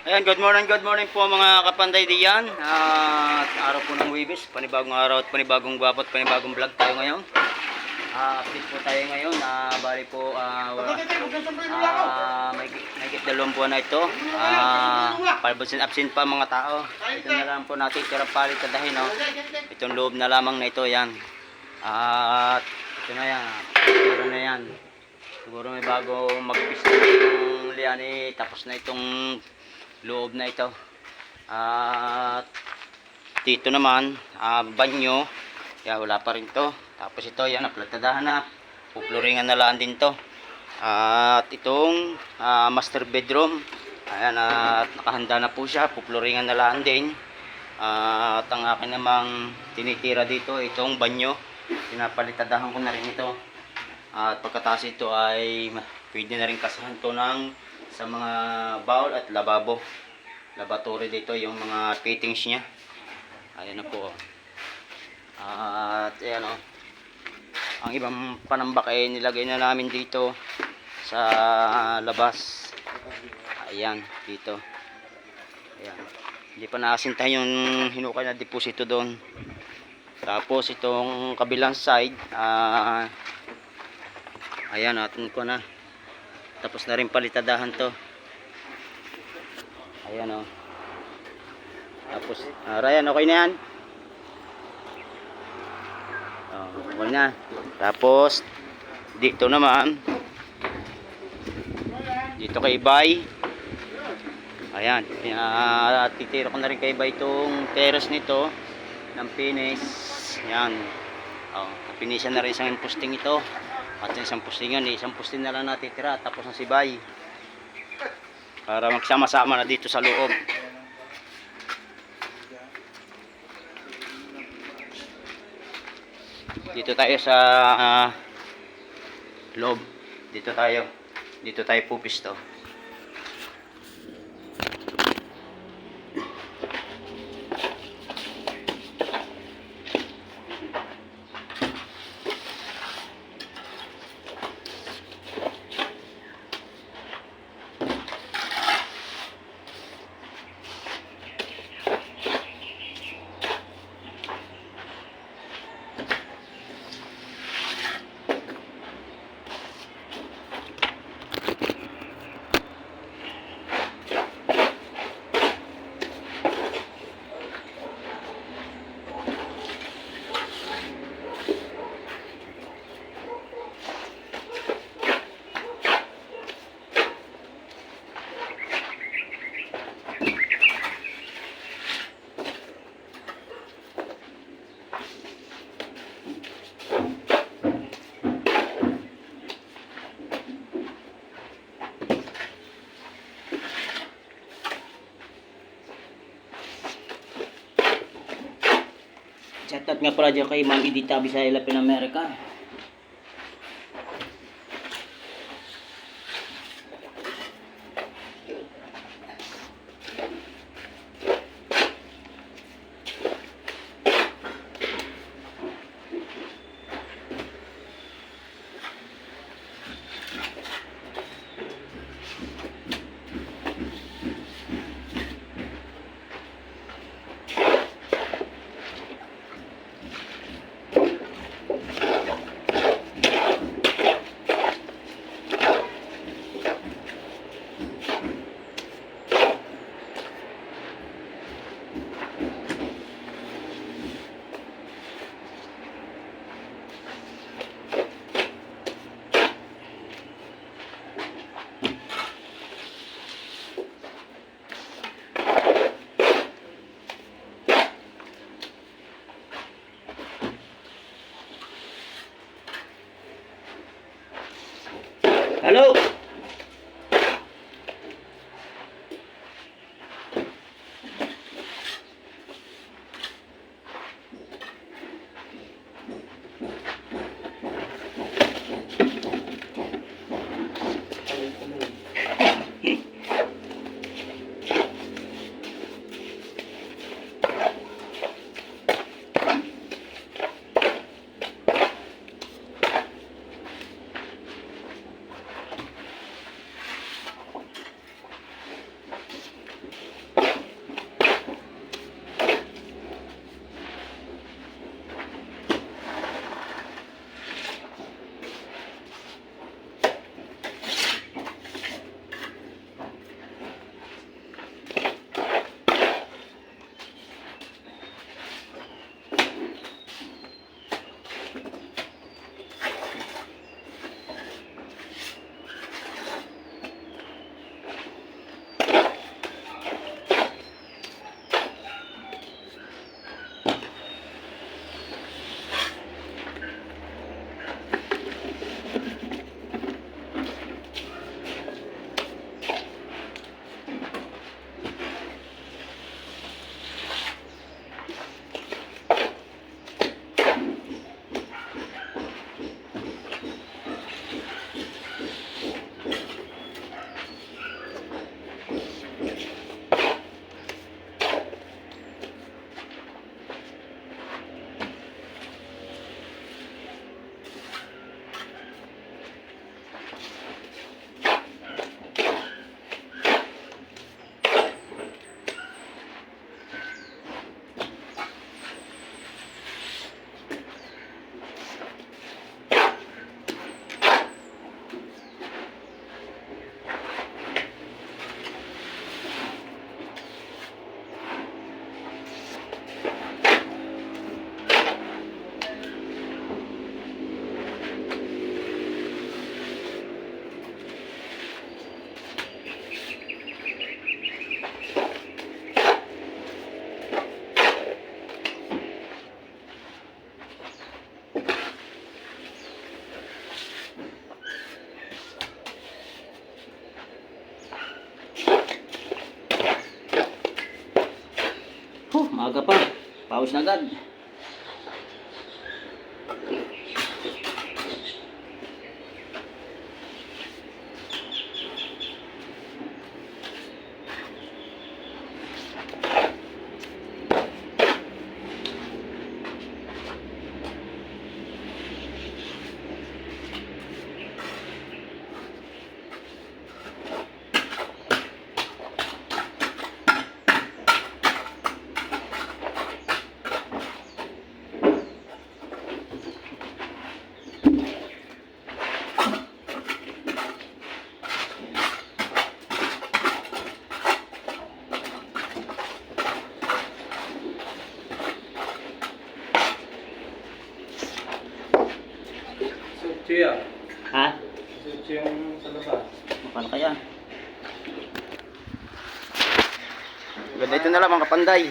Ayan, good morning, good morning po mga kapanday diyan. At araw po ng Wibis, panibagong araw at panibagong gwapo at panibagong vlog tayo ngayon. Ah, update po tayo ngayon. Ah, bali po wala- ah, may may dalawang buwan na ito. Ah, palabsin absent pa mga tao. Ito na lang po natin tira palit dahin, no. Itong loob na lamang na ito, yan. At ito na yan. Ito na yan. Siguro may bago mag-pista yung liani tapos na itong loob na ito. At dito naman, ah, banyo. Kaya wala pa rin to. Tapos ito, yan, naplatadahan na. Pupluringan na lang din to. At itong ah, master bedroom. Ayan, at nakahanda na po siya. Pupluringan na lang din. At ang akin namang tinitira dito, itong banyo. Pinapalitadahan ko na rin ito. At pagkatapos ito ay pwede na rin kasahan to ng sa mga bowl at lababo. Laboratory dito yung mga fittings niya. Ayan na po. oh. At ayan o. Ang ibang panambak ay nilagay na namin dito sa labas. Ayan, dito. Ayan. Hindi pa nakasintahin yung hinukay na deposito doon. Tapos itong kabilang side, ah Ayan, natin ko na. Tapos na rin palitadahan to. Ayan o. Tapos, ah, Ryan, okay na yan? Oh, okay na. Tapos, dito naman. Dito kay Bay. Ayan. Uh, titira ko na rin kay Bay itong terrace nito. Ng finish. Yan. Oh, napinisan na rin isang posting ito. At yung isang postingan, eh, isang posting na lang natitira. Tapos na si Bay. Para magsama-sama na dito sa loob. Dito tayo sa ah, loob. Dito tayo. Dito tayo pupisto. Shoutout nga pala dyan kay Ma'am Edita Bisaya Lapin America. Maaga pa. Pawis na agad. Yan. Ha? Sutyo yung sa labas. Paano kaya? Ganda ito na lang mga kapanday.